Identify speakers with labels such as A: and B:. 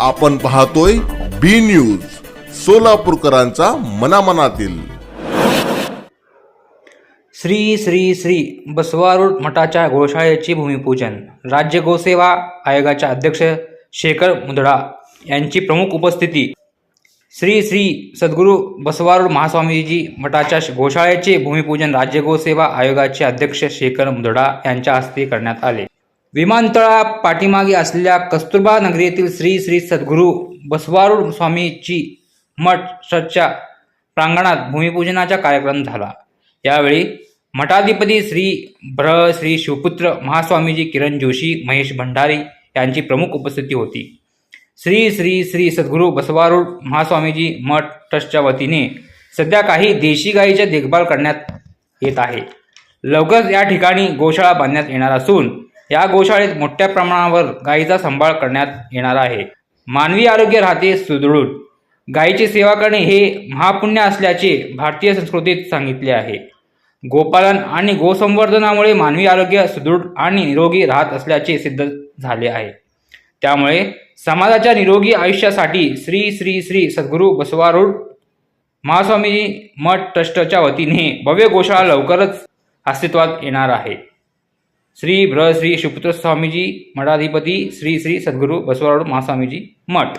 A: आपण पाहतोय B news सोलापूरकरांचा मनामनातील.
B: श्री श्री श्री बसवारूढ मठाच्या गोशाळेचे भूमिपूजन. राज्य गोसेवा आयोगाच्या अध्यक्ष शेखर मुदडा यांची प्रमुख उपस्थिती. श्री श्री सद्गुरू बसवारूढ महास्वामीजी मठाच्या गोशाळेचे भूमिपूजन राज्य गोसेवा आयोगाचे अध्यक्ष शेखर मुदडा यांच्या हस्ते करण्यात आले. विमानतळा पाठीमागे असलेल्या कस्तुरबा नगरी येथील श्री श्री सद्गुरू बसवारूढ स्वामीची मठ ट्रस्टच्या प्रांगणात भूमिपूजनाचा कार्यक्रम झाला. यावेळी मठाधिपती श्री भ्र श्री शिवपुत्र महास्वामीजी किरण जोशी महेश भंडारी यांची प्रमुख उपस्थिती होती. श्री श्री श्री सद्गुरू बसवारूढ महास्वामीजी मठ ट्रस्टच्या वतीने सध्या काही देशी गायीच्या देखभाल करण्यात येत आहे. लवकरच या ठिकाणी गोशाळा बांधण्यात येणार असून या गोशाळेत मोठ्या प्रमाणावर गायीचा सांभाळ करण्यात येणार आहे. मानवी आरोग्य राहते सुदृढ. गायीची सेवा करणे हे महापुण्य असल्याचे भारतीय संस्कृतीत सांगितले आहे. गोपालन आणि गोसंवर्धनामुळे मानवी आरोग्य सुदृढ आणि निरोगी राहत असल्याचे सिद्ध झाले आहे. त्यामुळे समाजाच्या निरोगी आयुष्यासाठी श्री श्री श्री सद्गुरू बसवारूढ महास्वामी मठ ट्रस्टच्या वतीने भव्य गोशाळा लवकरच अस्तित्वात येणार आहे. श्री भ्र श्री शिवपुत्र स्वामीजी मठाधिपती श्री श्री सद्गुरू बसवराड महास्वामीजी मठ।